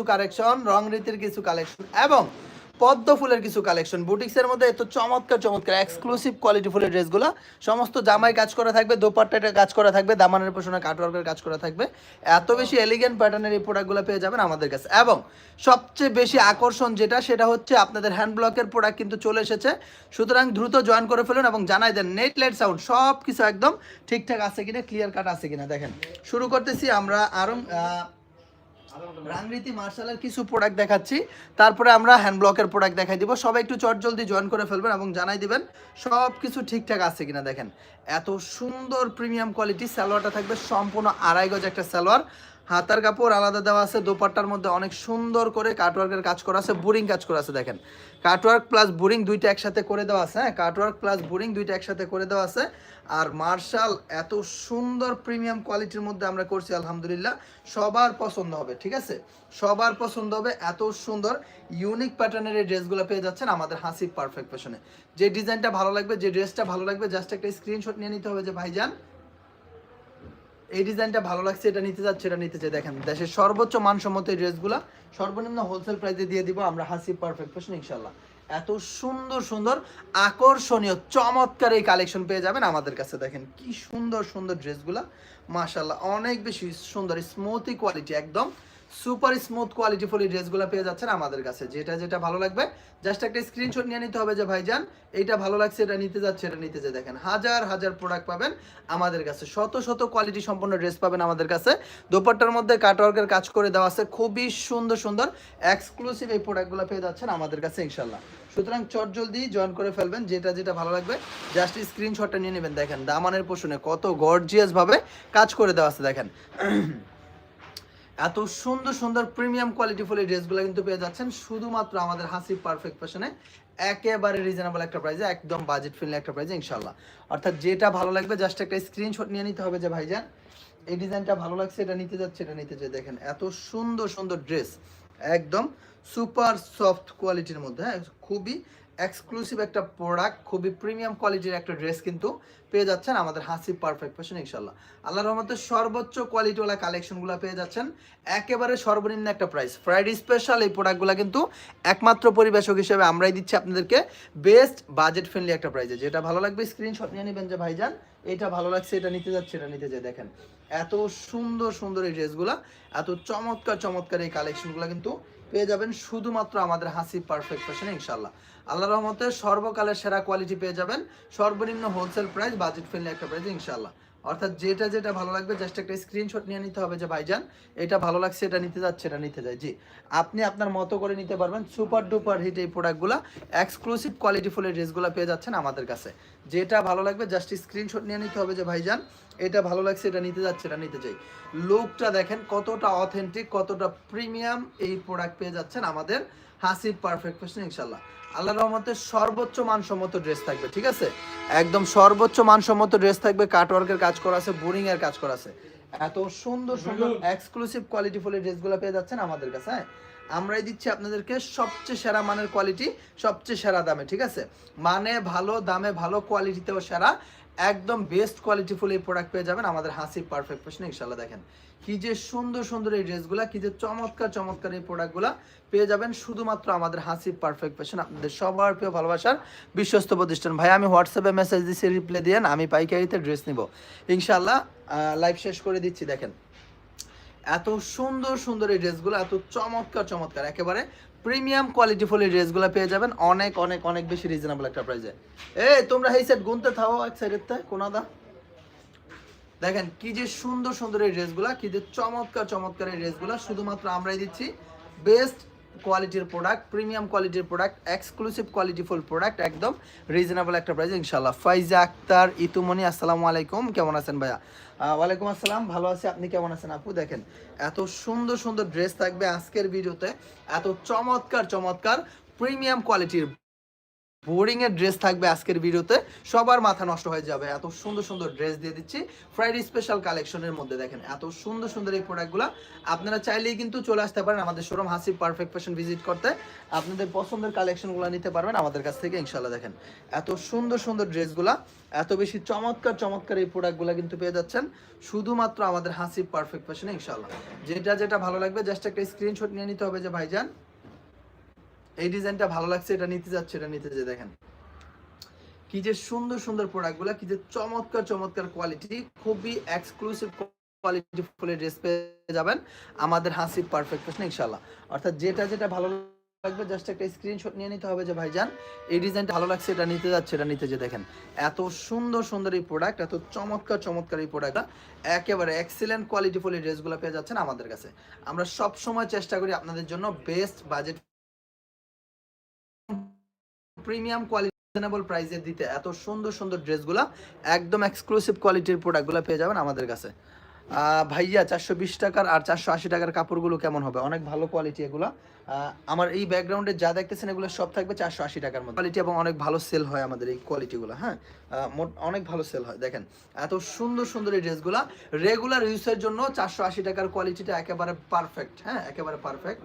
কিছু কালেকশন রং রীতির কিছু কালেকশন এবং পদ্ম ফুলের কিছু কালেকশন বুটিক্সের মধ্যে এত চমৎকার চমৎকার এক্সক্লুসিভ কোয়ালিটি ফুলের ড্রেসগুলো। সমস্ত জামাই কাজ করা থাকবে দোপাট্টাটা কাজ করা থাকবে, দামানের পোষণে কাটওয়ার্কের কাজ করা থাকবে। এত বেশি এলিগেন্ট প্যাটার্নের এই প্রোডাক্টগুলো পেয়ে যাবেন আমাদের কাছে। এবং সবচেয়ে বেশি আকর্ষণ যেটা, সেটা হচ্ছে আপনাদের হ্যান্ড ব্লকের প্রোডাক্ট কিন্তু চলে এসেছে। সুতরাং দ্রুত জয়েন করে ফেলুন এবং জানাই দেন নেট লাইট সাউন্ড সব কিছু একদম ঠিকঠাক আছে কিনা ক্লিয়ার কাট আছে কিনা। দেখেন, শুরু করতেছি আমরা আরও রাংরীতি মার্শালের কিছু প্রোডাক্ট দেখাচ্ছি। তারপরে আমরা হ্যান্ড ব্লকের প্রোডাক্ট দেখাই দিব। সবাই একটু চট জলদি জয়েন করে ফেলবেন এবং জানাই দিবেন সব কিছু ঠিকঠাক আছে কিনা দেখেন। এত সুন্দর প্রিমিয়াম কোয়ালিটি সালোয়ারটা থাকবে, সম্পূর্ণ আড়াই গজ একটা সালোয়ার। হাতার কাপড় আলাদা দেওয়া আছে, দোপাট্টার মধ্যে অনেক সুন্দর করে কাটওয়ার্কের কাজ করা আছে বোরিং কাজ করা আছে, দেখেন। কাটওয়ার্ক প্লাস বোরিং দুইটা একসাথে করে দেওয়া আছে হ্যাঁ? কাটওয়ার্ক প্লাস বোরিং দুইটা একসাথে করে দেওয়া আছে। আর মার্শাল, এত সুন্দর প্রিমিয়াম কোয়ালিটির মধ্যে আমরা করছি, আলহামদুলিল্লাহ। সবার পছন্দ হবে, ঠিক আছে? সবার পছন্দ হবে, এত সুন্দর ইউনিক প্যাটার্নের এই ড্রেসগুলো পেয়ে যাচ্ছেন আমাদের হাসি পারফেক্ট ফ্যাশনে যে ডিজাইনটা ভালো লাগবে, যে ড্রেসটা ভালো লাগবে জাস্ট একটা স্ক্রিনশট নিয়ে নিতে হবে যে, ভাইজান এই ডিজাইনটা ভালো লাগছে, এটা নিতে যাচ্ছে, এটা নিতে চাই। দেখেন, দেশের সর্বোচ্চ মানসম্মত এই ড্রেসগুলো সর্বনিম্ন হোলসেল প্রাইসে দিয়ে দিব, আমরা হাসি পারফেক্ট ফ্যাশন ইনশাল্লাহ এত সুন্দর সুন্দর, আকর্ষণীয়, চমৎকার এই কালেকশন পেয়ে যাবেন আমাদের কাছে। দেখেন, কি সুন্দর সুন্দর ড্রেসগুলো। মাশাল্লাহ অনেক বেশি সুন্দর স্মুথি কোয়ালিটি একদম। সুপার স্মুথ কোয়ালিটি ফুল এই ড্রেসগুলো পেয়ে যাচ্ছেন আমাদের কাছে। যেটা যেটা ভালো লাগবে, জাস্ট একটা স্ক্রিনশট নিয়ে নিতে হবে যে, ভাইজান, এইটা ভালো লাগছে, এটা নিতে যাচ্ছে, এটা নিতে যে দেখেন, হাজার হাজার প্রোডাক্ট পাবেন আমাদের কাছে। শত শত কোয়ালিটি সম্পন্ন ড্রেস পাবেন আমাদের কাছে। দোপাট্টার মধ্যে কাটওয়ার্কের কাজ করে দেওয়া আছে। খুবই সুন্দর সুন্দর এক্সক্লুসিভ এই প্রোডাক্টগুলো পেয়ে যাচ্ছেন আমাদের কাছে ইনশাল্লাহ সুতরাং চট জলদি জয়েন করে ফেলবেন, যেটা যেটা ভালো লাগবে, জাস্ট স্ক্রিনশটটা নিয়ে নেবেন। দেখেন, দামানের পোষণে কত গর্জিয়াস ভাবে কাজ করে দেওয়া আছে, দেখেন। এত সুন্দর সুন্দর প্রিমিয়াম কোয়ালিটি ফুল এই ড্রেসগুলো কিন্তু পেয়ে যাচ্ছেন। শুধুমাত্র আমাদের হাসি পারফেক্ট ফ্যাশনে একেবারে রিজনেবল একটা প্রাইসে একদম বাজেট ফ্রেন্ডলি একটা প্রাইসে ইনশাল্লাহ অর্থাৎ যেটা ভালো লাগবে জাস্ট একটা স্ক্রিনশট নিয়ে নিতে হবে যে ভাইজান, এই ডিজাইনটা ভালো লাগছে, এটা নিতে যাচ্ছে, এটা নিতে চাই দেখেন, এত সুন্দর সুন্দর ড্রেস একদম সুপার সফট কোয়ালিটির মধ্যে হ্যাঁ খুবই এক্সক্লুসিভ একটা প্রোডাক্ট খুবই প্রিমিয়াম কোয়ালিটির একটা ড্রেস কিন্তু পেয়ে যাচ্ছেন আমাদের হাসি পারফেক্ট ফ্যাশন ইনশাল্লাহ আল্লাহ রহমতে সর্বোচ্চ কোয়ালিটিওয়ালা কালেকশনগুলো পেয়ে যাচ্ছেন। একেবারে সর্বনিম্ন একটা প্রাইস ফ্রাইডে স্পেশাল এই প্রোডাক্টগুলো কিন্তু একমাত্র পরিবেশক হিসেবে আমরাই দিচ্ছি আপনাদেরকে বেস্ট বাজেট ফ্রেন্ডলি একটা প্রাইসে যেটা ভালো লাগবে স্ক্রিনশট নিয়ে নেবেন যে ভাইজান, এটা ভালো লাগছে, এটা নিতে যাচ্ছে, এটা নিতে যায় দেখেন, এত সুন্দর সুন্দর এই ড্রেসগুলো এত চমৎকার চমৎকার এই কালেকশনগুলো কিন্তু পেয়ে যাবেন শুধুমাত্র আমাদের হাসি পারফেক্ট ফ্যাশনে ইনশাল্লাহ আল্লাহ রহমতে সর্বকালের সেরা কোয়ালিটি পেয়ে যাবেন। সর্বনিম্ন হোলসেল প্রাইস বাজেট ফ্রেন্ডলি একটা প্রাইস ইনশাল্লাহ অর্থাৎ যেটা যেটা ভালো লাগবে জাস্ট একটা স্ক্রিনশট নিয়ে নিতে হবে যে, ভাইজান, এটা ভালো লাগছে, এটা নিতে যাচ্ছে, এটা নিতে যায়। জি, আপনি আপনার মতো করে নিতে পারবেন। সুপার ডুপার হিট এই প্রোডাক্টগুলো এক্সক্লুসিভ কোয়ালিটি ফুলের ড্রেসগুলো পেয়ে যাচ্ছেন আমাদের কাছে। যেটা ভালো লাগবে জাস্ট স্ক্রিনশট নিয়ে নিতে হবে যে, ভাইজান, এটা ভালো লাগছে, এটা নিতে যাচ্ছে, এটা নিতে চাই লুকটা দেখেন কতটা অথেন্টিক কতটা প্রিমিয়াম এই প্রোডাক্ট পেয়ে যাচ্ছেন আমাদের হাসিব পারফেক্ট ফ্যাশন ইনশাল্লাহ আল্লাহ রহমতের সর্বোচ্চ মানসম্মত ড্রেস থাকবে, ঠিক আছে? একদম সর্বোচ্চ মানসম্মত ড্রেস থাকবে কাটওয়ার্কের কাজ করা আছে বোরিং এর কাজ করা আছে। এত সুন্দর সুন্দর এক্সক্লুসিভ কোয়ালিটি ফুলের ড্রেসগুলো পেয়ে যাচ্ছেন আমাদের কাছে হ্যাঁ? আমরাই দিচ্ছি আপনাদেরকে সবচেয়ে সেরা মানের কোয়ালিটি সবচেয়ে সেরা দামে, ঠিক আছে? মানে ভালো, দামে ভালো কোয়ালিটিতেও সেরা, একদম বেস্ট কোয়ালিটি ফুল এই প্রোডাক্ট পেয়ে যাবেন আমাদের হাসি পারফেক্ট ফ্যাশন ইনশাল্লাহ দেখেন। কি যে সুন্দর সুন্দর এই ড্রেসগুলা, কি যে চমৎকার চমৎকার এই প্রোডাক্টগুলা পেয়ে যাবেন শুধুমাত্র আমাদের হাসি পারফেক্ট ফ্যাশন আপনাদের সবার প্রিয় ভালোবাসার বিশ্বস্ত প্রতিষ্ঠান। ভাই, আমি হোয়াটসঅ্যাপে মেসেজ দিচ্ছি রিপ্লাই দিয়েন আমি পাইকারিতে ড্রেস নিব। ইনশাল্লাহ লাইভ শেষ করে দিচ্ছি, দেখেন। এত সুন্দর সুন্দর এই ড্রেসগুলো, এত চমৎকার চমৎকার, একেবারে প্রিমিয়াম কোয়ালিটি ফুল এই ড্রেসগুলো পেয়ে যাবেন অনেক অনেক অনেক বেশি রিজনেবল একটা প্রাইসে এই, তোমরা এই সেট গুনতে থাও এক সাইডের কোনাদা। দেখেন কি যে সুন্দর সুন্দর এই ড্রেসগুলা কি যে চমৎকার চমৎকার এই ড্রেসগুলা শুধুমাত্র আমরাই দিচ্ছি বেস্ট কোয়ালিটির প্রোডাক্ট প্রিমিয়াম কোয়ালিটির product exclusive quality full product একদম রিজনেবল একটা প্রাইস ইনশাল্লাহ ফাইজা আক্তার ইতুমনি আসসালামু আলাইকুম। কেমন আছেন ভাইয়া? ওয়ালাইকুম আসসালাম। ভালো আছি, আপনি কেমন আছেন আপু? দেখেন, এত সুন্দর সুন্দর ড্রেস থাকবে আজকের ভিডিওতে। এত চমৎকার চমৎকার প্রিমিয়াম কোয়ালিটির বোরিং এর ড্রেস থাকবে আজকের ভিডিওতে। সবার মাথা নষ্ট হয়ে যাবে। এত সুন্দর সুন্দর ড্রেস দিয়ে দিচ্ছি। ফ্রাইডে স্পেশাল কালেকশনের মধ্যে দেখেন, এত সুন্দর সুন্দর এই প্রোডাক্টগুলো আপনারা চাইলেই কিন্তু চলে আসতে পারেন আমাদের শোরুম হাসি পারফেক্ট ফ্যাশন ভিজিট করতে। আপনাদের পছন্দের কালেকশনগুলো নিতে পারবেন আমাদের কাছ থেকে ইনশাল্লাহ দেখেন। এত সুন্দর সুন্দর ড্রেসগুলা এত বেশি চমৎকার চমৎকার এই প্রোডাক্টগুলো কিন্তু পেয়ে যাচ্ছেন। শুধুমাত্র আমাদের হাসি পারফেক্ট ফ্যাশনে ইনশাল্লাহ যেটা যেটা ভালো লাগবে জাস্ট একটা স্ক্রিনশট নিয়ে নিতে হবে যে, ভাইজান এই ডিজাইনটা ভালো লাগছে, এটা নিতে যাচ্ছে, এটা নিতে যে দেখেন। কি যে সুন্দর সুন্দর প্রোডাক্টগুলো, কি যে চমৎকার চমৎকার কোয়ালিটি খুবই এক্সক্লুসিভ কোয়ালিটি ফুলের ড্রেস পেয়ে যাবেন আমাদের হাসি পারফেক্ট ফ্যাশন ইনশাল্লাহ অর্থাৎ যেটা যেটা ভালো লাগবে জাস্ট একটা স্ক্রিনশট নিয়ে নিতে হবে যে, ভাইজান, এই ডিজাইনটা ভালো লাগছে, এটা নিতে যাচ্ছে, এটা নিতে যে দেখেন। এত সুন্দর সুন্দর এই প্রোডাক্ট এত চমৎকার চমৎকার এই প্রোডাক্টটা একেবারে এক্সিলেন্ট কোয়ালিটি ফুল এই ড্রেসগুলো পেয়ে যাচ্ছেন আমাদের কাছে। আমরা সব সময় চেষ্টা করি আপনাদের জন্য বেস্ট বাজেট প্রিমিয়াম কোয়ালিটি প্রাইসে দিতে এত সুন্দর সুন্দর ড্রেসগুলো, একদম এক্সক্লুসিভ কোয়ালিটির প্রোডাক্টগুলো পেয়ে যাবেন আমাদের কাছে। ভাইয়া, চারশো বিশ টাকার আর চারশো আশি টাকার কাপড়গুলো কেমন হবে? অনেক ভালো কোয়ালিটি এগুলো। আমার এই ব্যাকগ্রাউন্ডে যা দেখতেছেন, এগুলো সব থাকবে চারশো আশি টাকার মধ্যে। কোয়ালিটি এবং অনেক ভালো সেল হয় আমাদের এই কোয়ালিটিগুলো হ্যাঁ? মোট অনেক ভালো সেল হয়। দেখেন, এত সুন্দর সুন্দর এই ড্রেসগুলো রেগুলার ইউজের জন্য চারশো আশি টাকার কোয়ালিটিটা একেবারে পারফেক্ট হ্যাঁ? একেবারে পারফেক্ট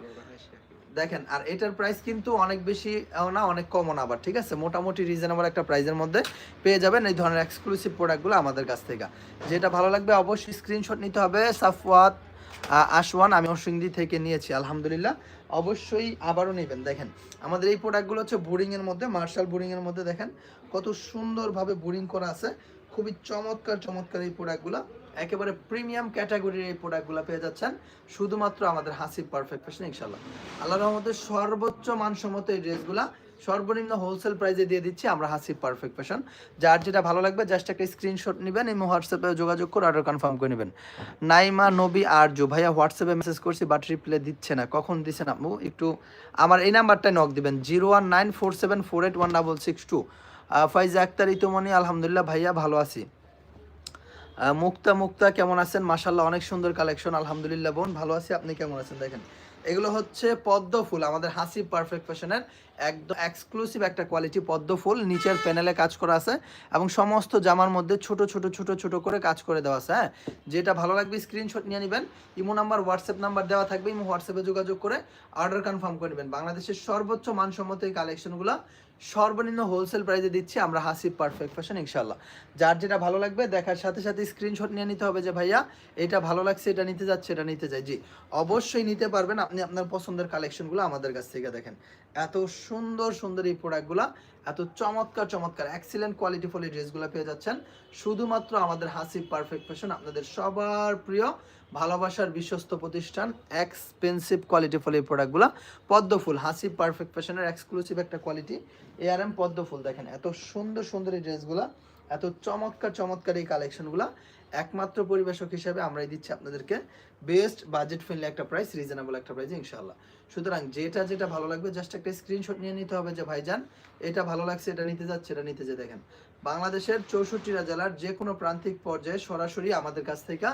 দেখেন, আর এটার প্রাইস কিন্তু অনেক বেশি না, অনেক কমও না আবার ঠিক আছে, মোটামুটি রিজনেবল একটা প্রাইসের মধ্যে পেয়ে যাবেন এই ধরনের এক্সক্লুসিভ প্রোডাক্টগুলো আমাদের কাছ থেকে। যেটা ভালো লাগবে অবশ্যই স্ক্রিনশট নিতে হবে, সাফওয়াত আশওয়ান, আমি অসিংদি থেকে নিয়েছি, আলহামদুলিল্লাহ। অবশ্যই আবারও নেবেন, দেখেন, আমাদের এই প্রোডাক্টগুলো হচ্ছে বোরিংয়ের মধ্যে মার্শাল বোরিংয়ের মধ্যে, দেখেন, কত সুন্দরভাবে বোরিং করা আছে, খুবই চমৎকার চমৎকার এই প্রোডাক্টগুলো একেবারে প্রিমিয়াম ক্যাটাগরির এই প্রোডাক্টগুলো পেয়ে যাচ্ছেন। শুধুমাত্র আমাদের হাসিব পারফেক্ট ফ্যাশন ইনশাল্লাহ আল্লাহ রহমতের সর্বোচ্চ মানসম্মত এই ড্রেসগুলা সর্বনিম্ন হোলসেল প্রাইসে দিয়ে দিচ্ছি আমরা হাসিব পারফেক্ট ফ্যাশন যার যেটা ভালো লাগবে জাস্ট একটা স্ক্রিনশট নেবেন এবং হোয়াটসঅ্যাপে যোগাযোগ করে অর্ডার কনফার্ম করে নেবেন। নাইমা, নবী আর জো ভাইয়া হোয়াটসঅ্যাপে মেসেজ করছি বাট রিপ্লাই দিচ্ছে না। কখন দিচ্ছেন আপু একটু আমার এই নাম্বারটায় নক দিবেন। Zero one nine four seven four eight one double six two Faiza Akhtar Itumoni, আলহামদুলিল্লাহ ভাইয়া ভালো আছি। মুক্তা মুক্তা কেমন আছেন? মাশাল্লাহ অনেক সুন্দর কালেকশন আলহামদুলিল্লাহ বোন, ভালো আছি। আপনি কেমন আছেন দেখেন? এগুলো হচ্ছে পদ্ম ফুল, আমাদের হাসি পারফেক্ট ফ্যাশনের একদম এক্সক্লুসিভ একটা কোয়ালিটি পদ্ম ফুল, নিচের প্যানেলে কাজ করা আছে এবং সমস্ত জামার মধ্যে ছোট ছোট ছোট ছোট করে কাজ করে দেওয়া আছে হ্যাঁ? যেটা ভালো লাগবে স্ক্রিনশট নিয়ে নেবেন। ইমো নাম্বার হোয়াটসঅ্যাপ নাম্বার দেওয়া থাকবে, ইমো হোয়াটসঅ্যাপে যোগাযোগ করে অর্ডার কনফার্ম করে নেবেন। বাংলাদেশের সর্বোচ্চ মানসম্মত এই কালেকশনগুলো সর্বনিম্ন হোলসেল প্রাইসে দিচ্ছি আমরা হাসিব পারফেক্ট ফ্যাশন ইনশাল্লাহ যার যেটা ভালো লাগবে, দেখার সাথে সাথে স্ক্রিনশট নিয়ে নিতে হবে যে, ভাইয়া, এটা ভালো লাগছে, এটা নিতে যাচ্ছে, এটা নিতে চাই জি, অবশ্যই নিতে পারবেন আপনি আপনার পছন্দের কালেকশনগুলো আমাদের কাছ থেকে দেখেন। এত সুন্দর সুন্দর এই প্রোডাক্টগুলো এত চমৎকার চমৎকার এক্সিলেন্ট কোয়ালিটি ফুল এই ড্রেসগুলো পেয়ে যাচ্ছেন। শুধুমাত্র আমাদের হাসিব পারফেক্ট ফ্যাশন আপনাদের সবার প্রিয় ভালোবাসার বিশ্বস্ত প্রতিষ্ঠান এক্সপেন্সিভ কোয়ালিটি ফুল এই প্রোডাক্টগুলো। পদ্ম ফুল হাসি পারফেক্ট ফ্যাশনের এক্সক্লুসিভ একটা কোয়ালিটি। এ এআরএম পদ্ম ফুল দেখেন, এত সুন্দর সুন্দর এই ড্রেসগুলো। এত চমৎকার চমৎকার এই কালেকশনগুলো একমাত্র পরিবেশক হিসাবে আমরাই দিচ্ছি আপনাদেরকে। বেস্ট বাজেট ফ্রেন্ডলি একটা প্রাইস রিজনেবল একটা প্রাইস ইনশাল্লাহ সুতরাং যেটা যেটা ভালো লাগবে জাস্ট একটা স্ক্রিনশট নিয়ে নিতে হবে যে, ভাইজান, এটা ভালো লাগছে, এটা নিতে যাচ্ছে, এটা নিতে যে দেখেন। বাংলাদেশের চৌষট্টিটা জেলার যে কোনো প্রান্তিক পর্যায়ে সরাসরি আমাদের কাছ থেকে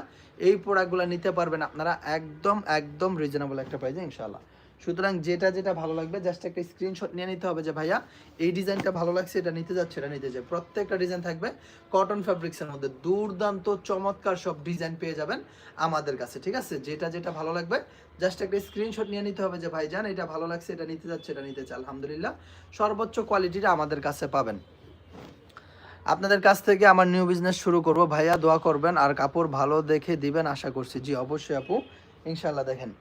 এই প্রোডাক্টগুলো নিতে পারবেন আপনারা। একদম একদম রিজনেবল একটা প্রাইসে ইনশাল্লাহ সুতরাং যেটা যেটা ভালো লাগবে জাস্ট একটা স্ক্রিনশট নিয়ে নিতে হবে যে, ভাইয়া, এই ডিজাইনটা ভালো লাগছে, এটা নিতে যাচ্ছে, এটা নিতে যাচ্ছে। প্রত্যেকটা ডিজাইন থাকবে কটন ফ্যাব্রিক্সের মধ্যে। দুর্দান্ত, চমৎকার সব ডিজাইন পেয়ে যাবেন আমাদের কাছে, ঠিক আছে? যেটা যেটা ভালো লাগবে জাস্ট একটা স্ক্রিনশট নিয়ে নিতে হবে যে, ভাই ভাইজান এটা ভালো লাগছে, এটা নিতে যাচ্ছে, এটা নিতে চাই আলহামদুলিল্লাহ, সর্বোচ্চ কোয়ালিটিটা আমাদের কাছে পাবেন। আপনাদের কাছ থেকে আমার নিউ বিজনেস শুরু করব। ভাইয়া, দোয়া করবেন, আর কাপড় ভালো দেখে দিবেন, আশা করছি। জি, অবশ্যই আপু ইনশাল্লাহ দেখেন।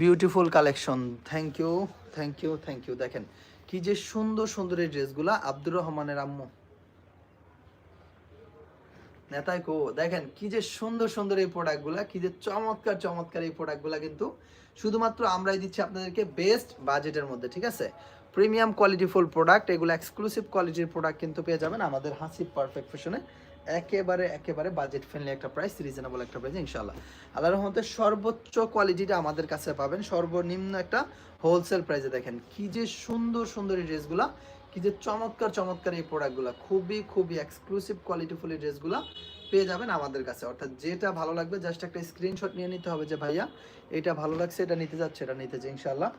Beautiful collection thank you thank you thank you দেখেন, কি যে সুন্দর সুন্দর এই ড্রেসগুলা আব্দুর রহমানের আম্মু। নেতাই কো, দেখেন, কি যে সুন্দর সুন্দর এই প্রোডাক্টগুলা কি যে চমৎকার চমৎকার এই প্রোডাক্টগুলা কিন্তু শুধুমাত্র আমরাই দিচ্ছি আপনাদেরকে বেস্ট বাজেটের মধ্যে, ঠিক আছে? প্রিমিয়াম কোয়ালিটি ফুল প্রোডাক্ট এগুলো এক্সক্লুসিভ কোয়ালিটির প্রোডাক্ট কিন্তু পেয়ে যাবেন আমাদের হাসি পারফেক্ট ফ্যাশনে একেবারে একেবারে বাজেট ফ্রেন্ডলি একটা প্রাইস রিজনেবল একটা প্রাইস ইনশাল্লাহ আল্লাহর রহমতে সর্বোচ্চ কোয়ালিটিটা আমাদের কাছে পাবেন। সর্বনিম্ন একটা হোলসেল প্রাইসে দেখেন। কি যে সুন্দর সুন্দর এই ড্রেসগুলা কি যে চমৎকার চমৎকার এই প্রোডাক্টগুলো খুবই খুবই এক্সক্লুসিভ কোয়ালিটিফুল এই ড্রেসগুলো পেয়ে যাবেন আমাদের কাছে। অর্থাৎ যেটা ভালো লাগবে জাস্ট একটা স্ক্রিনশট নিয়ে নিতে হবে যে, ভাইয়া, এটা ভালো লাগছে, এটা নিতে যাচ্ছে, এটা নিতে চাই ইনশাল্লাহ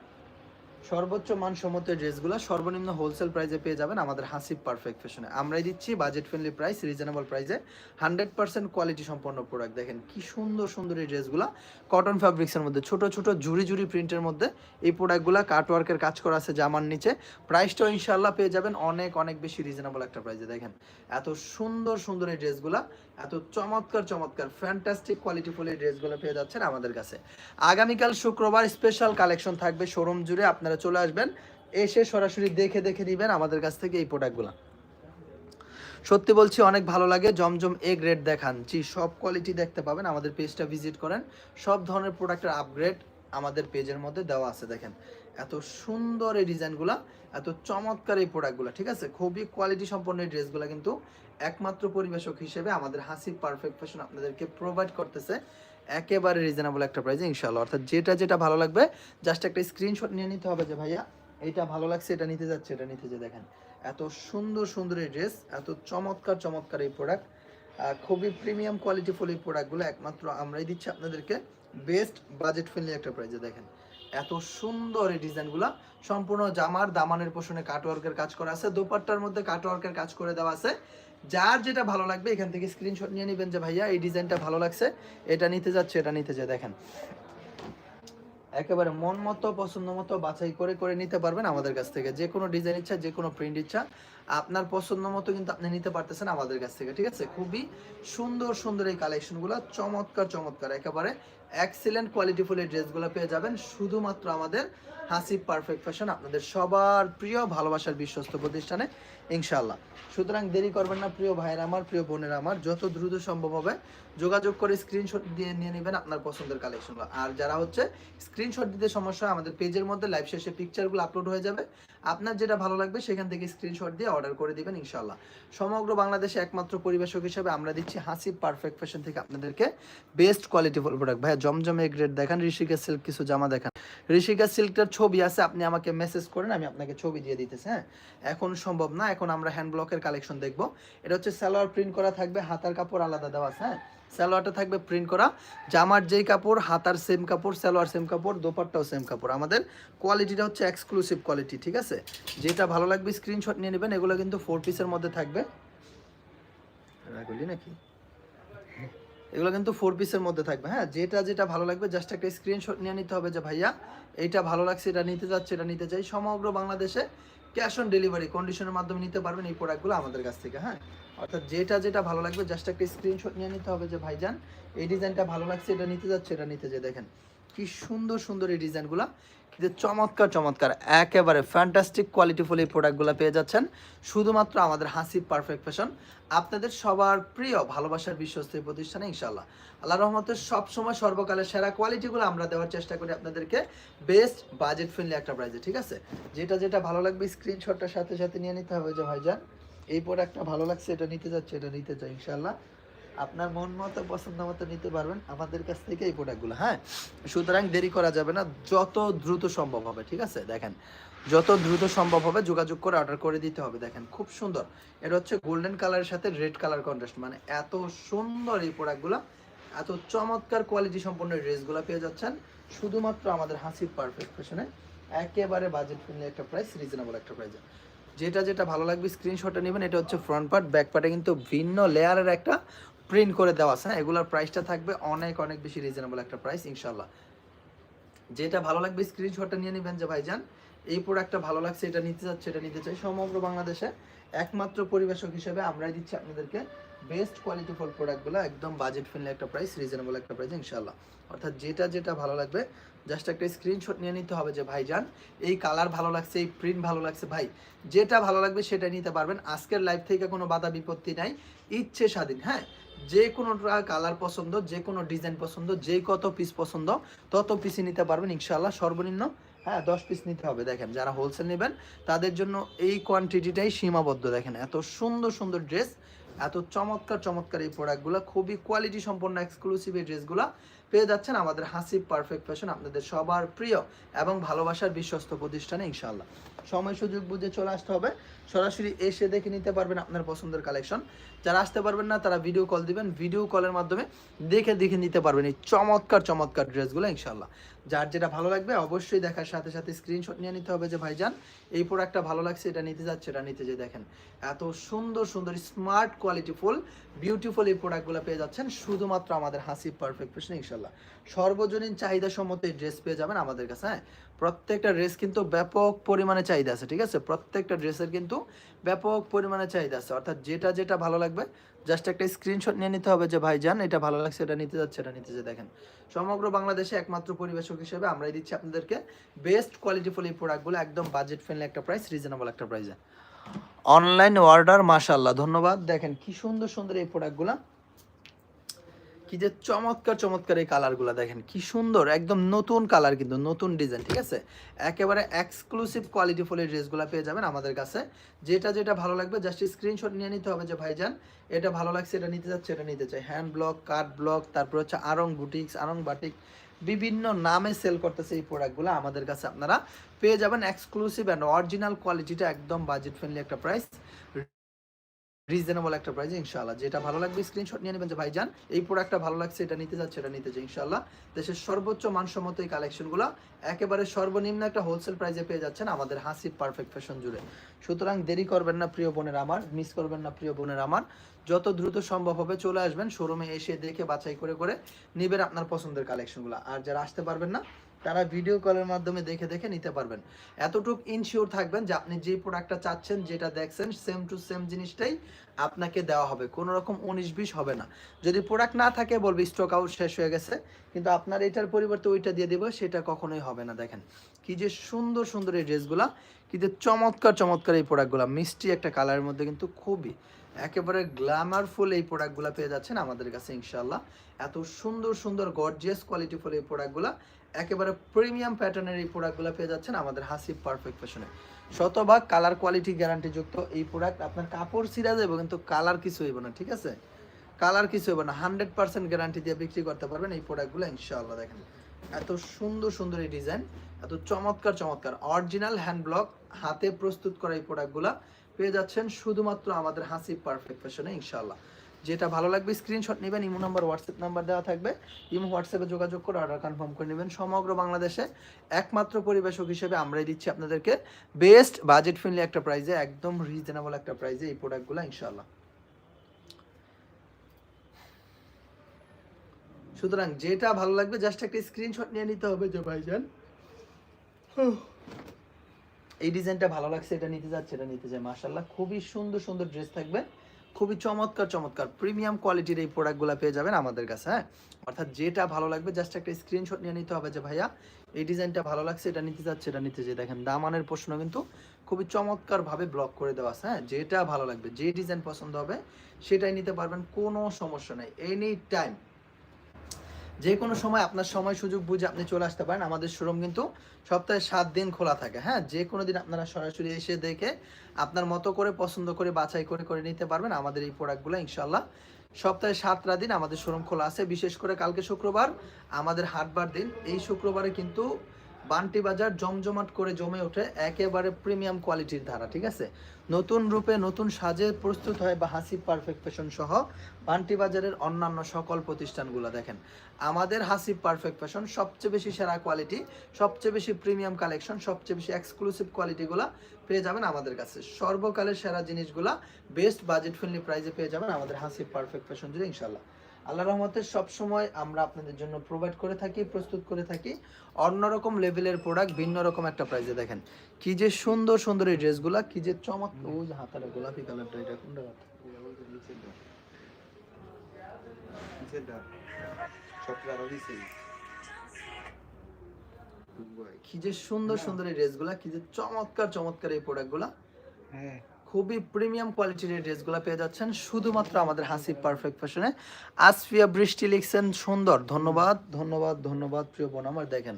সর্বোচ্চ মানসম্মত ড্রেসগুলো সর্বনিম্ন হোলসেল প্রাইসে পেয়ে যাবেন আমাদের হাসিব পারফেক্ট ফ্যাশনে আমরাই দিচ্ছি বাজেট ফ্রেন্ডলি প্রাইস রিজনেবল প্রাইসে হান্ড্রেড পার্সেন্ট কোয়ালিটি সম্পন্ন প্রোডাক্ট দেখেন কি সুন্দর সুন্দর এই ড্রেসগুলো। কটন ফ্যাব্রিক্সের মধ্যে, ছোট ছোট জুড়ি জুড়ি প্রিন্টের মধ্যে এই প্রোডাক্টগুলো কাটওয়ার্কের কাজ করা আছে জামার নিচে। প্রাইসটাও ইনশাল্লাহ পেয়ে যাবেন অনেক অনেক বেশি রিজনেবল একটা প্রাইসে দেখেন এত সুন্দর সুন্দর এই ড্রেসগুলো। এত চমৎকার চমৎকার ফ্যান্টাস্টিক কোয়ালিটিফুল এই ড্রেসগুলো পেয়ে যাচ্ছেন আমাদের কাছে। আগামীকাল শুক্রবার স্পেশাল কালেকশন থাকবে শোরুম জুড়ে, আপনারা চলে আসবেন, এসে সরাসরি দেখে দেখে নেবেন আমাদের কাছ থেকে এই প্রোডাক্টগুলো সত্যি বলছি, অনেক ভালো লাগে, জমজম এ গ্রেড দেখান। জি, সব কোয়ালিটি দেখতে পাবেন, আমাদের পেজটা ভিজিট করেন। সব ধরনের প্রোডাক্টের আপগ্রেড আমাদের পেজের মধ্যে দেওয়া আছে, দেখেন। এত সুন্দর এই ডিজাইনগুলো, এত চমৎকার এই প্রোডাক্টগুলো, ঠিক আছে? খুবই কোয়ালিটি সম্পন্ন এই ড্রেসগুলো কিন্তু একমাত্র পরিবেশক হিসেবে আমাদের হাসি পারফেক্ট ফ্যাশন আপনাদেরকে প্রোভাইড করতেছে। একেবারে রিজনেবল একটা প্রাইসে ইনশাল্লাহ অর্থাৎ যেটা যেটা ভালো লাগবে জাস্ট একটা স্ক্রিনশট নিয়ে নিতে হবে যে, ভাইয়া, এটা ভালো লাগছে, এটা নিতে যাচ্ছে, এটা নিতে যে, দেখেন। এত সুন্দর সুন্দর এই ড্রেস, এত চমৎকার চমৎকার এই প্রোডাক্ট। খুবই প্রিমিয়াম কোয়ালিটি ফুল এই প্রোডাক্টগুলো একমাত্র আমরাই দিচ্ছি আপনাদেরকে। বেস্ট বাজেট ফ্রেন্ডলি একটা প্রাইজে দেখেন। এত সুন্দর এই ডিজাইনগুলো। সম্পূর্ণ জামার দামানের পোষণে কাটওয়ার্কের কাজ করা আছে, দোপাট্টার মধ্যে কাটওয়ার্কের কাজ করে দেওয়া আছে। যার যেটা ভালো লাগবে, এখান থেকে স্ক্রিনশট নিয়ে নেবেন যে, ভাইয়া, এই ডিজাইনটা ভালো লাগছে, এটা নিতে যাচ্ছে, এটা নিতে যে দেখেন, একেবারে মন মতো, পছন্দ মতো বাছাই করে করে নিতে পারবেন আমাদের কাছ থেকে। যে কোনো ডিজাইন ইচ্ছা, যে কোনো প্রিন্ট ইচ্ছা। আপনার পছন্দ মতো কিন্তু আপনি নিতে পারতেছেন আমাদের কাছ থেকে, ঠিক আছে? খুবই সুন্দর সুন্দর এই কালেকশনগুলো, চমৎকার চমৎকার। একেবারে এক্সিলেন্ট কোয়ালিটিফুল এই ড্রেসগুলো পেয়ে যাবেন। শুধুমাত্র আমাদের হাসি পারফেক্ট ফ্যাশন আপনাদের সবার প্রিয় ভালোবাসার বিশ্বস্ত প্রতিষ্ঠানে ইনশাল্লাহ সুতরাং দেরি করবেন না, প্রিয় ভাইয়ের আমার, প্রিয় বোনের আমার, যত দ্রুত সম্ভব হবে, যোগাযোগ করে স্ক্রিনশট দিয়ে নিয়ে নেবেন আপনার পছন্দের কালেকশনগুলো। আর যারা হচ্ছে স্ক্রিনশট দিতে সমস্যা আমাদের পেজের মধ্যে লাইভ শেষে পিকচারগুলো আপলোড হয়ে যাবে। আপনার যেটা ভালো লাগবে, সেখান থেকে স্ক্রিনশট দিয়ে অর্ডার করে দিবেন ইনশাল্লাহ সমগ্র বাংলাদেশে একমাত্র পরিবেশক হিসেবে আমরা দিচ্ছি হাসি পারফেক্ট ফ্যাশন থেকে আপনাদেরকে বেস্ট কোয়ালিটি প্রোডাক্ট ভাইয়া, জমজমে গ্রেড দেখান ঋষিকা সিল্ক কিছু জামা দেখান। ঋষিকা সিল্কটার ছবি আছে, আপনি আমাকে মেসেজ করেন, আমি আপনাকে ছবি দিয়ে দিতেছি হ্যাঁ? এখন সম্ভব না, এখন আমরা হ্যান্ড ব্লকের কালেকশন দেখব। এটা হচ্ছে সালোয়ার প্রিন্ট করা থাকবে, হাতার কাপড় আলাদা দেওয়া আছে হ্যাঁ? সালোয়ারটা থাকবে প্রিন্ট করা। জামার যেই কাপড়, হাতার সেম কাপড়, সালোয়ার সেম কাপড়, দোপাট্টাও সেম কাপড়। আমাদের কোয়ালিটিটা হচ্ছে এক্সক্লুসিভ কোয়ালিটি ঠিক আছে? যেটা ভালো লাগবে স্ক্রিনশট নিয়ে নেবেন, এগুলো কিন্তু ফোর পিসের মধ্যে থাকবে। নাকি? এগুলো কিন্তু ফোর পিসের মধ্যে থাকবে। হ্যাঁ যেটা যেটা ভালো লাগবে জাস্ট একটা স্ক্রিনশট নিয়ে নিতে হবে যে, ভাইয়া, এইটা ভালো লাগছে, এটা নিতে যাচ্ছে, এটা নিতে চাই। সমগ্র বাংলাদেশে ক্যাশ অন ডেলিভারি কন্ডিশনের মাধ্যমে নিতে পারবেন এই প্রোডাক্টগুলো আমাদের কাছ থেকে হ্যাঁ? অর্থাৎ যেটা যেটা ভালো লাগবে জাস্ট একটা স্ক্রিনশট নিয়ে নিতে হবে যে, ভাইজান, এই ডিজাইনটা ভালো লাগছে, এটা নিতে যাচ্ছে, এটা নিতে যে দেখেন। কি সুন্দর সুন্দর এই ডিজাইনগুলো। কিন্তু চমৎকার চমৎকার। একেবারে ফ্যান্টাস্টিক কোয়ালিটিফুল এই প্রোডাক্টগুলো পেয়ে যাচ্ছেন। শুধুমাত্র আমাদের হাসি পারফেক্ট ফ্যাশন আপনাদের সবার প্রিয়, ভালোবাসার বিশ্বস্ত প্রতিষ্ঠানে ইনশাল্লাহ আল্লাহ রহমতের সবসময় সর্বকালের সেরা কোয়ালিটিগুলো আমরা দেওয়ার চেষ্টা করি আপনাদেরকে বেস্ট বাজেট ফ্রেন্ডলি একটা প্রাইজে ঠিক আছে? যেটা যেটা ভালো লাগবে স্ক্রিনশটটার সাথে সাথে নিয়ে নিতে হবে যে, ভাইজান এই প্রোডাক্টটা ভালো লাগছে, এটা নিতে যাচ্ছে, এটা নিতে চাই ইনশাল্লাহ আপনার মন মতো, পছন্দ মতো নিতে পারবেন আমাদের কাছ থেকে এই প্রোডাক্টগুলো হ্যাঁ? সুতরাং দেরি করা যাবে না, যত দ্রুত সম্ভব হবে, ঠিক আছে? দেখেন, যত দ্রুত সম্ভব হবে, যোগাযোগ করে অর্ডার করে দিতে হবে, দেখেন, খুব সুন্দর। এটা হচ্ছে গোল্ডেন কালারের সাথে রেড কালার কন্ট্রাস্ট মানে এত সুন্দর এই প্রোডাক্টগুলো এত চমৎকার কোয়ালিটি সম্পন্ন ড্রেসগুলো পেয়ে যাচ্ছেন। শুধুমাত্র আমাদের হাসির পারফেক্ট ফ্যাশনে একেবারে বাজেট ফ্রেন্ডলি একটা প্রাইস রিজনেবল একটা প্রাইসে যেটা যেটা ভালো লাগবে স্ক্রিনশটটা নেবেন। এটা হচ্ছে ফ্রন্ট পার্ট ব্যাক পার্টে কিন্তু ভিন্ন লেয়ারের একটা প্রিন্ট করে দেওয়া আছে হ্যাঁ? এগুলোর প্রাইসটা থাকবে অনেক অনেক বেশি রিজনেবল একটা প্রাইস ইনশাল্লাহ যেটা ভালো লাগবে স্ক্রিনশটটা নিয়ে নেবেন যে ভাইজান, এই প্রোডাক্টটা ভালো লাগছে, এটা নিতে যাচ্ছে এটা নিতে চাই। সমগ্র বাংলাদেশে একমাত্র পরিবেশক হিসেবে আমরাই দিচ্ছি আপনাদেরকে বেস্ট কোয়ালিটি ফুল প্রোডাক্টগুলো একদম বাজেট ফ্রেন্ডলি একটা প্রাইস রিজনেবল একটা প্রাইস ইনশাল্লাহ অর্থাৎ যেটা যেটা ভালো লাগবে জাস্ট একটা স্ক্রিনশট নিয়ে নিতে হবে যে, ভাইজান, এই কালার ভালো লাগছে, এই প্রিন্ট ভালো লাগছে, ভাই। যেটা ভালো লাগবে সেটা নিতে পারবেন। আজকের লাইভ থেকে কোনো বাধা বিপত্তি নাই। ইচ্ছে স্বাধীন হ্যাঁ? যে কোনো কালার পছন্দ, যে কোনো ডিজাইন পছন্দ, যে কত পিস পছন্দ, তত পিসই নিতে পারবেন ইনশাল্লাহ সর্বনিম্ন হ্যাঁ দশ পিস নিতে হবে। দেখেন, যারা হোলসেল নেবেন, তাদের জন্য এই কোয়ান্টিটিটাই সীমাবদ্ধ। দেখেন, এত সুন্দর সুন্দর ড্রেস এত চমৎকার চমৎকার এই প্রোডাক্টগুলো খুবই কোয়ালিটি সম্পন্ন এক্সক্লুসিভ এই ড্রেসগুলো পেয়ে যাচ্ছেন আমাদের হাসি পারফেক্ট ফ্যাশন আপনাদের সবার প্রিয় এবং ভালোবাসার বিশ্বস্ত প্রতিষ্ঠানে ইনশাল্লাহ সময় সুযোগ বুঝে চলে আসতে হবে। সরাসরি এসে দেখে নিতে পারবেন আপনার পছন্দের কালেকশন যারা আসতে পারবেন না, তারা ভিডিও কল দিবেন। ভিডিও কলের মাধ্যমে দেখে দেখে নিতে পারবেন এই চমৎকার চমৎকার ড্রেসগুলো ইনশাল্লাহ যার যেটা ভালো লাগবে অবশ্যই দেখার সাথে সাথে স্ক্রিনশট নিয়ে নিতে হবে যে, ভাইজান, এই প্রোডাক্টটা ভালো লাগছে, এটা নিতে যাচ্ছে, এটা নিতে যে দেখেন। এত সুন্দর সুন্দর স্মার্ট কোয়ালিটিফুল বিউটিফুল এই প্রোডাক্টগুলো পেয়ে যাচ্ছেন শুধুমাত্র আমাদের হাসি পারফেক্ট ফ্যাশন ইনশাল্লাহ সর্বজনীন চাহিদা সম্মত এই ড্রেস পেয়ে যাবেন আমাদের কাছে হ্যাঁ? প্রত্যেকটা ড্রেস কিন্তু ব্যাপক পরিমাণে চাহিদা আছে, ঠিক আছে? প্রত্যেকটা ড্রেসের কিন্তু ব্যাপক পরিমাণে চাহিদা আছে। অর্থাৎ যেটা যেটা ভালো লাগবে জাস্ট একটা স্ক্রিনশট নিয়ে নিতে হবে যে, ভাই, যান, এটা ভালো লাগছে, এটা নিতে যাচ্ছে, এটা নিতে যে দেখেন, সমগ্র বাংলাদেশে একমাত্র পরিবেশক হিসেবে আমরাই দিচ্ছি আপনাদেরকে বেস্ট কোয়ালিটিফুল এই প্রোডাক্টগুলো একদম বাজেট ফ্রেন্ডলি একটা প্রাইস রিজনেবল একটা প্রাইসে অনলাইন অর্ডার মাশাল্লাহ ধন্যবাদ। দেখেন, কি সুন্দর সুন্দর এই প্রোডাক্টগুলো কি যে চমৎকার চমৎকার এই কালারগুলো দেখেন। কি সুন্দর, একদম নতুন কালার কিন্তু, নতুন ডিজাইন, ঠিক আছে? একেবারে এক্সক্লুসিভ কোয়ালিটি ফুল এই ড্রেসগুলো পেয়ে যাবেন আমাদের কাছে। যেটা যেটা ভালো লাগবে জাস্ট স্ক্রিনশট নিয়ে নিতে হবে যে, ভাইজান, এটা ভালো লাগছে, এটা নিতে যাচ্ছে এটা নিতে চাই। হ্যান্ড ব্লক কাট ব্লক তারপর হচ্ছে আরং বুটিক্স আরং বাটিক বিভিন্ন নামে সেল করতেছে এই প্রোডাক্টগুলো আমাদের কাছে আপনারা পেয়ে যাবেন। এক্সক্লুসিভ অ্যান্ড অরিজিনাল কোয়ালিটিটা একদম বাজেট ফ্রেন্ডলি একটা প্রাইস রিজনেবল একটা প্রাইসে ইনশাআল্লাহ। যেটা ভালো লাগবে স্ক্রিনশট নিয়ে নেবেন যে, ভাইজান, এই প্রোডাক্টটা ভালো লাগছে, এটা নিতে যাচ্ছে, এটা নিতে চাই ইনশাআল্লাহ। দেশের সর্বোচ্চ মানসম্মত এই কালেকশনগুলো একেবারে সর্বনিম্ন একটা হোলসেল প্রাইজে পেয়ে যাচ্ছেন আমাদের হাসি পারফেক্ট ফ্যাশন জুড়ে। সুতরাং দেরি করবেন না, প্রিয় বোনের আমার মিস করবেন না, প্রিয় বোনের আমার। যত দ্রুত সম্ভব হবে চলে আসবেন শোরুমে এসে দেখে বাছাই করে করে নেবেন আপনার পছন্দের কালেকশনগুলো আর যারা আসতে পারবেন না তারা ভিডিও কলের মাধ্যমে দেখে দেখে নিতে পারবেন। এতটুক ইনশিওর থাকবেন যে আপনি যে প্রোডাক্টটা চাচ্ছেন, যেটা দেখছেন সেম টু সেম জিনিসটাই আপনাকে দেওয়া হবে। কোনো রকম উনিশ বিশ হবে না। যদি প্রোডাক্ট না থাকে, বলবে স্টক আউট শেষ হয়ে গেছে। কিন্তু আপনার এটার পরিবর্তে ওইটা দিয়ে দেবো, সেটা কখনোই হবে না। দেখেন, কি যে সুন্দর সুন্দর এই ড্রেসগুলা কি যে চমৎকার চমৎকার এই প্রোডাক্টগুলো মিষ্টি একটা কালারের মধ্যে কিন্তু খুবই একেবারে গ্ল্যামারফুল এই প্রোডাক্টগুলো পেয়ে যাচ্ছেন আমাদের কাছে ইনশাল্লাহ এত সুন্দর সুন্দর গর্জিয়াস কোয়ালিটিফুল এই প্রোডাক্টগুলো একেবারে প্রিমিয়াম প্যাটার্নের এই প্রোডাক্টগুলো পেয়ে যাচ্ছেন আমাদের হাসি পারফেক্ট ফ্যাশনে শতভাগ কালার কোয়ালিটি গ্যারান্টি যুক্ত এই প্রোডাক্ট আপনার কাপড় সিরা যাবে কিন্তু কালার কিছু হইব না, ঠিক আছে? কালার কিছু হইব না হান্ড্রেড পার্সেন্ট গ্যারান্টি দিয়ে বিক্রি করতে পারবেন এই প্রোডাক্টগুলো ইনশাআল্লাহ, দেখেন। এত সুন্দর সুন্দর এই ডিজাইন এত চমৎকার চমৎকার। অরিজিনাল হ্যান্ড ব্লক হাতে প্রস্তুত করা এই প্রোডাক্টগুলো পেয়ে যাচ্ছেন শুধুমাত্র আমাদের হাসি পারফেক্ট ফ্যাশনে ইনশাআল্লাহ। যেটা ভালো লাগবে স্ক্রিনশট নেবেন, ইমো নাম্বার হোয়াটসঅ্যাপ নাম্বার দেওয়া থাকবে। ইমো হোয়াটসঅ্যাপে যোগাযোগ করে অর্ডার কনফার্ম করে নেবেন। সমগ্র বাংলাদেশে একমাত্র পরিবেশক হিসেবে আমরাই দিচ্ছি আপনাদেরকে বেস্ট বাজেট ফ্রেন্ডলি একটা প্রাইজে একদম রিজনেবল একটা প্রাইজে এই প্রোডাক্টগুলো ইনশাআল্লাহ। সুতরাং যেটা ভালো লাগবে জাস্ট একটা স্ক্রিনশট নিয়ে নিতে হবে যে ভাইজান। এই ডিজাইনটা ভালো লাগছে, এটা নিতে যাচ্ছে, এটা নিতে চাই মাশাল্লাহ খুবই সুন্দর সুন্দর ড্রেস থাকবে। খুবই চমৎকার চমৎকার, প্রিমিয়াম কোয়ালিটির এই প্রোডাক্টগুলো পেয়ে যাবেন আমাদের কাছে হ্যাঁ? অর্থাৎ যেটা ভালো লাগবে, জাস্ট একটা স্ক্রিনশট নিয়ে নিতে হবে যে, ভাইয়া, এই ডিজাইনটা ভালো লাগছে, এটা নিতে যাচ্ছে, এটা নিতে চাই দেখেন, দামানের প্রশ্ন কিন্তু খুবই চমৎকারভাবে ব্লক করে দেওয়া আছে হ্যাঁ? যেটা ভালো লাগবে, যে ডিজাইন পছন্দ হবে, সেটাই নিতে পারবেন, কোনো সমস্যা নেই এনি টাইম যে কোনো সময় আপনার সময় সুযোগ বুঝে আপনি চলে আসতে পারেন। আমাদের শোরুম কিন্তু সপ্তাহে সাত দিন খোলা থাকে হ্যাঁ? যে কোনো দিন আপনারা সরাসরি এসে দেখে আপনার মতো করে, পছন্দ করে, বাছাই করে করে নিতে পারবেন আমাদের এই প্রোডাক্টগুলো ইনশাল্লাহ সপ্তাহে সাতটা দিন আমাদের শোরুম খোলা আছে। বিশেষ করে কালকে শুক্রবার, আমাদের হাটবার দিন। এই শুক্রবারে কিন্তু বান্টি বাজার জমজমাট করে জমে ওঠে একেবারে প্রিমিয়াম কোয়ালিটির ধারা, ঠিক আছে? নতুন রূপে নতুন সাজে প্রস্তুত হয় বা হাসি পারফেক্ট ফ্যাশন সহ বান্টি বাজারের অন্যান্য সকল প্রতিষ্ঠানগুলো, দেখেন। আমাদের হাসি পারফেক্ট ফ্যাশন সবচেয়ে বেশি সেরা কোয়ালিটি, সবচেয়ে বেশি প্রিমিয়াম কালেকশন, সবচেয়ে বেশি এক্সক্লুসিভ কোয়ালিটিগুলো পেয়ে যাবেন আমাদের কাছে। সর্বকালের সেরা জিনিসগুলা, বেস্ট বাজেট ফ্রেন্ডলি প্রাইসে পেয়ে যাবেন আমাদের হাসি পারফেক্ট ফ্যাশন জুড়ে ইনশাল্লাহ আল্লাহ রহমতে সবসময় আমরা আপনাদের জন্য প্রোভাইড করে থাকি প্রস্তুত করে থাকি। অন্যরকম লেভেলের প্রোডাক্ট ভিন্ন রকম একটা প্রাইসে দেখেন। কি যে সুন্দর সুন্দর এই ড্রেসগুলা কি যে চমক ও গোলাপি কালারটা এটা কোনটা? কি যে সুন্দর সুন্দর এই ড্রেসগুলা কি যে চমৎকার চমৎকার এই প্রোডাক্টগুলা হ্যাঁ। খুবই প্রিমিয়াম কোয়ালিটির এই ড্রেসগুলো পেয়ে যাচ্ছেন শুধুমাত্র আমাদের হাসি পারফেক্ট ফ্যাশনে আসফিয়া বৃষ্টি লিখছেন, সুন্দর, ধন্যবাদ ধন্যবাদ ধন্যবাদ, প্রিয় বোন আমার। দেখেন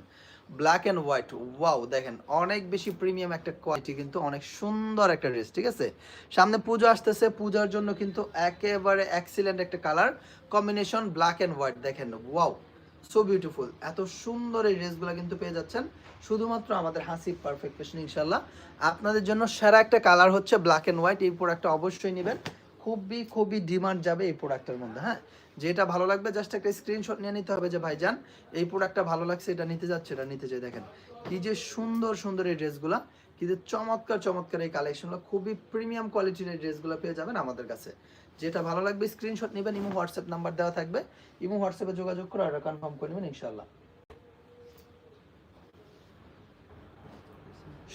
ব্ল্যাক অ্যান্ড হোয়াইট ওয়াও দেখেন, অনেক বেশি প্রিমিয়াম একটা কোয়ালিটি কিন্তু অনেক সুন্দর একটা ড্রেস ঠিক আছে? সামনে পুজো আসতেছে, পূজার জন্য কিন্তু একেবারে এক্সিলেন্ট একটা colour combination black and white দেখেন ওয়াও সো বিউটিফুল এত সুন্দর এই ড্রেসগুলো কিন্তু পেয়ে যাচ্ছেন। শুধুমাত্র আমাদের হাসি পারফেক্ট ফ্যাশন ইনশাল্লাহ আপনাদের জন্য সেরা একটা কালার হচ্ছে ব্ল্যাক অ্যান্ড হোয়াইট এই প্রোডাক্টটা অবশ্যই নেবেন। খুবই খুবই ডিমান্ড যাবে এই প্রোডাক্টের মধ্যে হ্যাঁ? যেটা ভালো লাগবে জাস্ট একটা স্ক্রিনশট নিয়ে নিতে হবে যে, ভাইজান, এই প্রোডাক্টটা ভালো লাগছে, এটা নিতে যাচ্ছে, এটা নিতে চাই দেখেন, কি যে সুন্দর সুন্দর এই ড্রেসগুলা কি যে চমৎকার চমৎকার এই কালেকশনগুলো খুবই প্রিমিয়াম কোয়ালিটির এই ড্রেসগুলো পেয়ে যাবেন আমাদের কাছে। যেটা ভালো লাগবে স্ক্রিনশট নেবেন ইমো হোয়াটসঅ্যাপ নাম্বার দেওয়া থাকবে। ইমো হোয়াটসঅ্যাপে যোগাযোগ করে, আর কনফার্ম করে নেবেন ইনশাল্লাহ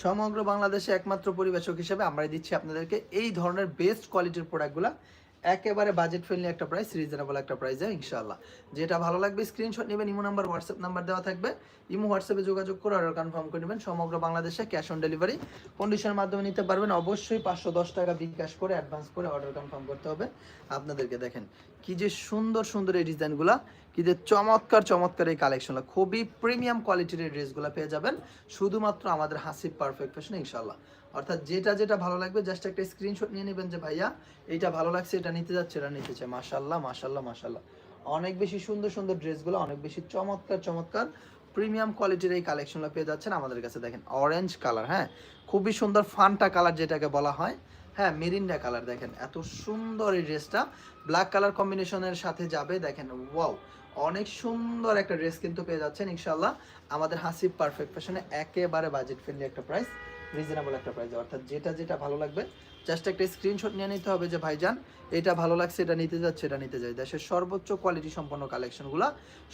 সমগ্র বাংলাদেশে একমাত্র পরিবেশক হিসেবে আমরা দিচ্ছি আপনাদেরকে এই ধরনের বেস্ট কোয়ালিটির প্রোডাক্টগুলো একেবারে বাজেট ফ্রেন্ডলি একটা প্রাইস রিজনেবল একটা প্রাইসে ইনশাল্লাহ যেটা ভালো লাগবে স্ক্রিনশট নেবেন, ইমো নাম্বার হোয়াটসঅ্যাপ নাম্বার দেওয়া থাকবে। ইমো হোয়াটসঅ্যাপে যোগাযোগ করে অর্ডার কনফার্ম করে নেবেন, সমগ্র বাংলাদেশে ক্যাশ অন ডেলিভারি কন্ডিশনের মাধ্যমে নিতে পারবেন, অবশ্যই পাঁচশো দশ টাকা বিকাশ করে অ্যাডভান্স করে অর্ডার কনফার্ম করতে হবে। আপনাদেরকে দেখেন, কি যে সুন্দর সুন্দর এই ডিজাইনগুলা যে চমৎকার চমৎকার এই কালেকশনগুলো খুবই প্রিমিয়াম কোয়ালিটির এই ড্রেসগুলো পেয়ে যাবেন। শুধুমাত্র আমাদের হাসিব পারফেক্ট ফ্যাশন ইনশাল্লাহ অর্থাৎ যেটা যেটা ভালো লাগবে জাস্ট একটা স্ক্রিনশট নিয়ে নেবেন যে, ভাইয়া, এইটা ভালো লাগছে, এটা নিতে যাচ্ছে, এটা নিতে চাই মাশাল্লাহ মাশাল্লাহ মাশাল্লাহ অনেক বেশি সুন্দর সুন্দর ড্রেসগুলো অনেক বেশি চমৎকার চমৎকার প্রিমিয়াম কোয়ালিটির এই কালেকশনগুলো পেয়ে যাচ্ছেন আমাদের কাছে। দেখেন অরেঞ্জ কালার হ্যাঁ? খুবই সুন্দর ফান্টা কালার যেটাকে বলা হয়। হ্যাঁ মেরিন্ডা কালার দেখেন। এত সুন্দর এই ড্রেসটা ব্ল্যাক কালার কম্বিনেশনের সাথে যাবে, দেখেন ওয়াও অনেক সুন্দর একটা ড্রেস কিন্তু পেয়ে যাচ্ছেন ইনশাল্লাহ আমাদের হাসিব পারফেক্ট ফ্যাশনে একেবারে বাজেট ফ্রেন্ডলি একটা প্রাইস রিজনেবল একটা প্রাইস অর্থাৎ যেটা যেটা ভালো লাগবে জাস্ট একটা স্ক্রিনশট নিয়ে নিতে হবে যে, ভাইজান, এটা ভালো লাগছে, এটা নিতে যাচ্ছে, এটা নিতে যাই দেশের সর্বোচ্চ কোয়ালিটি সম্পন্ন কালেকশনগুলো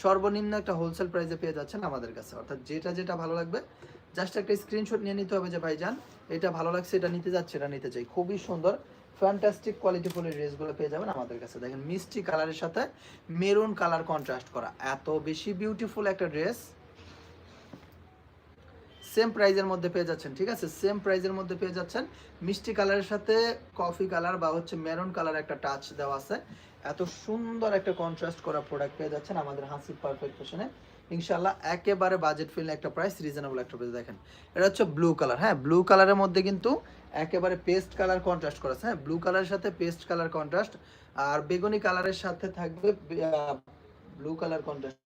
সর্বনিম্ন একটা হোলসেল প্রাইসে পেয়ে যাচ্ছেন আমাদের কাছে। অর্থাৎ যেটা যেটা ভালো লাগবে জাস্ট একটা স্ক্রিনশট নিয়ে নিতে হবে যে, ভাইজান, এটা ভালো লাগছে, এটা নিতে যাচ্ছে, এটা নিতে চাই। খুবই সুন্দর ফ্যান্টাস্টিক কোয়ালিটি ফুল ড্রেসগুলো পেয়ে যাবেন আমাদের কাছে। দেখেন মিষ্টি কালারের সাথে মেরুন কালার কন্ট্রাস্ট করা। এত বেশি বিউটিফুল একটা ড্রেস সেম প্রাইজের মধ্যে পেয়ে যাচ্ছেন, ঠিক আছে? সেম প্রাইজের মধ্যে পেয়ে যাচ্ছেন। মিষ্টি কালারের সাথে কফি কালার বা হচ্ছে মেরুন কালার একটা টাচ দেওয়া আছে। এত সুন্দর একটা কন্ট্রাস্ট করা প্রোডাক্ট পেয়ে যাচ্ছেন আমাদের হাসি পারফেক্ট ফ্যাশনে ইনশাল্লাহ একেবারে বাজেট ফিল একটা প্রাইস রিজনেবল একটা প্রাইস দেখেন। এটা হচ্ছে ব্লু কালার হ্যাঁ? ব্লু কালারের মধ্যে কিন্তু একেবারে পেস্ট কালার কন্ট্রাস্ট করা হ্যাঁ ব্লু কালারের সাথে পেস্ট কালার কন্ট্রাস্ট আর বেগুনি কালারের সাথে থাকবে ব্লু কালার কন্ট্রাস্ট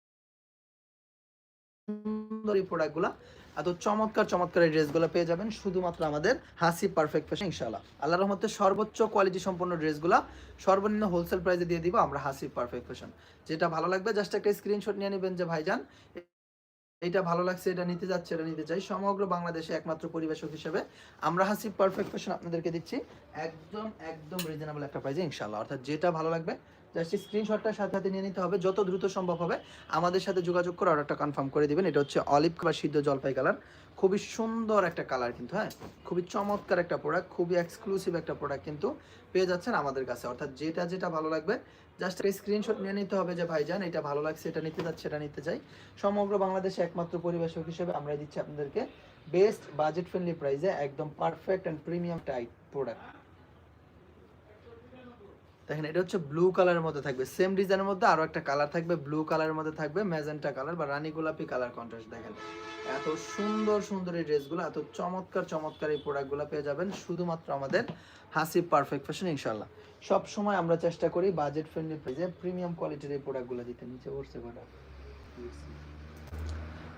চমৎকার চমৎকার এই ড্রেসগুলো পেয়ে যাবেন শুধুমাত্র আমাদের হাসি পারফেক্ট ফ্যাশন ইনশাআল্লাহ। আল্লাহর রহমতে সর্বোচ্চ কোয়ালিটি সম্পন্ন ড্রেসগুলো সর্বনিম্ন হোলসেল প্রাইসে দিয়ে দিব আমরা হাসি পারফেক্ট ফ্যাশন যেটা ভালো লাগবে জাস্ট একটা স্ক্রিনশট নিয়ে নেবেন যে ভাইজান এটা ভালো লাগছে, এটা নিতে যাচ্ছে, এটা নিতে চাই। সমগ্র বাংলাদেশে একমাত্র পরিবেশক হিসেবে আমরা হাসি পারফেক্ট ফ্যাশন আপনাদেরকে দিচ্ছি। একদম একদম রিজনেবল একটা প্রাইসে ইনশাল্লাহ অর্থাৎ যেটা ভালো লাগবে জাস্ট স্ক্রিনশটটা সাথে সাথে নিয়ে নিতে হবে। যত দ্রুত সম্ভব হবে, আমাদের সাথে যোগাযোগ করে অর্ডারটা কনফার্ম করে দিবেন। এটা হচ্ছে অলিভ কালার সিদ্ধ জলপাই কালার খুবই সুন্দর একটা কালার কিন্তু হ্যাঁ? খুবই চমৎকার একটা প্রোডাক্ট খুবই এক্সক্লুসিভ একটা প্রোডাক্ট কিন্তু পেয়ে যাচ্ছেন আমাদের কাছে। অর্থাৎ যেটা যেটা ভালো লাগবে জাস্ট স্ক্রিনশট নিয়ে নিতে হবে যে, ভাইজান, এটা ভালো লাগছে, এটা নিতে যাচ্ছে, এটা নিতে চাই সমগ্র বাংলাদেশে একমাত্র পরিবেশক হিসেবে আমরা দিচ্ছি আপনাদেরকে বেস্ট বাজেট ফ্রেন্ডলি প্রাইসে একদম perfect and premium type product দেখেন, এটা হচ্ছে ব্লু কালারের মধ্যে থাকবে। সেম ডিজাইনের মধ্যে আরও একটা কালার থাকবে ব্লু কালারের মধ্যে থাকবে ম্যাজেন্টা কালার বা রানী গোলাপি কালার কন্ট্রাস্ট দেখেন। এত সুন্দর সুন্দর এই ড্রেসগুলো এত চমৎকার চমৎকার এই প্রোডাক্টগুলো পেয়ে যাবেন। শুধুমাত্র আমাদের হাসি পারফেক্ট ফ্যাশন ইনশাল্লাহ সব সময় আমরা চেষ্টা করি বাজেট ফ্রেন্ডলি প্রাইসে প্রিমিয়াম কোয়ালিটির এই প্রোডাক্টগুলো দিতে, নিচে পড়ছে কটা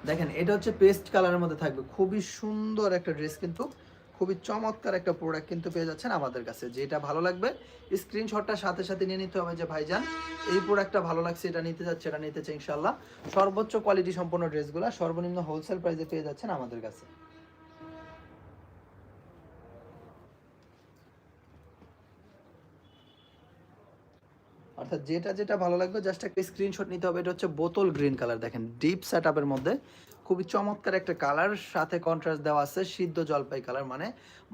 দেখেন, এটা হচ্ছে পেস্ট কালারের মধ্যে থাকবে। খুবই সুন্দর একটা ড্রেস কিন্তু, খুবই চমৎকার একটা প্রোডাক্ট কিন্তু পেয়ে যাচ্ছেন আমাদের কাছে। যেটা ভালো লাগবে স্ক্রিনশটটা সাথে সাথে নিয়ে নিতে হবে যে, ভাইজান, এই প্রোডাক্টটা ভালো লাগছে, এটা নিতে যাচ্ছে, এটা নিতে চাই ইনশাল্লাহ সর্বোচ্চ কোয়ালিটি সম্পন্ন ড্রেসগুলো সর্বনিম্ন হোলসেল প্রাইসে পেয়ে যাচ্ছেন আমাদের কাছে। অর্থাৎ যেটা যেটা ভালো লাগবে জাস্ট একটা স্ক্রিনশট নিতে হবে। এটা হচ্ছে বোতল গ্রিন কালার দেখেন। ডিপ সেট আপের মধ্যে খুবই চমৎকার একটা কালার সাথে কন্ট্রাস্ট দেওয়া আছে, সিদ্ধ জলপাই কালার মানে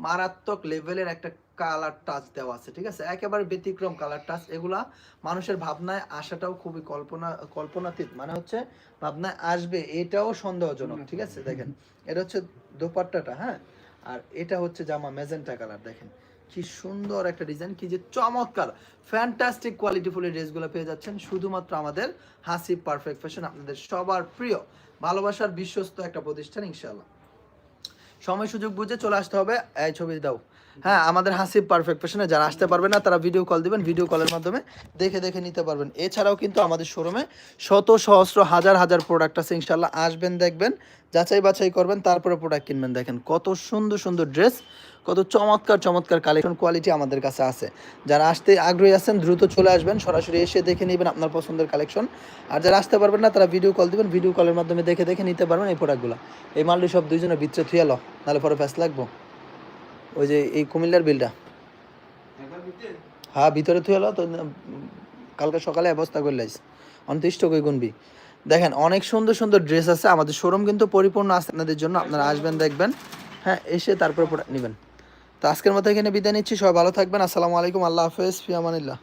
মারাত্মক লেভেলের একটা কালার টাচ দেওয়া আছে, ঠিক আছে? একেবারে ব্যতিক্রম কালার টাচ এগুলা মানুষের ভাবনায় আসাটাও খুবই কল্পনা, কল্পনাতীত মানে হচ্ছে ভাবনায় আসবে, এটাও সন্দেহজনক, ঠিক আছে? দেখেন, এটা হচ্ছে দোপাট্টাটা হ্যাঁ? আর এটা হচ্ছে জামা মেজেন্টা কালার দেখেন। কি সুন্দর একটা ডিজাইন কি যে চমৎকার। ফ্যান্টাস্টিক কোয়ালিটি ফুলের ড্রেসগুলো পেয়ে যাচ্ছেন শুধুমাত্র আমাদের হাসি পারফেক্ট ফ্যাশন আপনাদের সবার প্রিয় ভালোবাসার বিশ্বস্ত একটা প্রতিষ্ঠান ইনশাল্লাহ সময় সুযোগ বুঝে চলে আসতে হবে। এই ছবি দাও। হ্যাঁ আমাদের হাসিব পারফেক্ট ফ্যাশনে যারা আসতে পারবে না, তারা ভিডিও কল দিবেন ভিডিও কলের মাধ্যমে দেখে দেখে নিতে পারবেন। এছাড়াও কিন্তু আমাদের শোরুমে শত সহস্র, হাজার হাজার প্রোডাক্ট আছে ইনশাল্লাহ আসবেন, দেখবেন, যাচাই বাছাই করবেন, তারপরে প্রোডাক্ট কিনবেন। দেখেন কত সুন্দর সুন্দর ড্রেস কত চমৎকার চমৎকার কালেকশন কোয়ালিটি আমাদের কাছে আছে। যারা আসতে আগ্রহী আছেন, দ্রুত চলে আসবেন, সরাসরি এসে দেখে নেবেন আপনার পছন্দের কালেকশন আর যারা আসতে পারবেন না, তারা ভিডিও কল দিবেন ভিডিও কলের মাধ্যমে দেখে দেখে নিতে পারবেন এই প্রোডাক্টগুলো এই মালটি সব দুইজনের ভিতরে থুয়ে লো নাহলে পরে ফ্যাস লাগবো। ওই যে এই কুমিল্লার বিলটা। হ্যাঁ ভিতরে থুয়ে লো তো কালকে সকালে অবস্থা করে লাইস। অন্তিষ্ট কই গুনবি। দেখেন, অনেক সুন্দর সুন্দর ড্রেস আছে। আমাদের শোরুম কিন্তু পরিপূর্ণ আছে আপনাদের জন্য, আপনারা আসবেন, দেখবেন। হ্যাঁ এসে তারপরে প্রোডাক্ট নেবেন। তো আজকের মতো এখানে বিদায় নিচ্ছি সবাই ভালো থাকবেন। আসসালামু আলাইকুম আল্লাহ হাফেজ ফিয়ামানিল্লাহ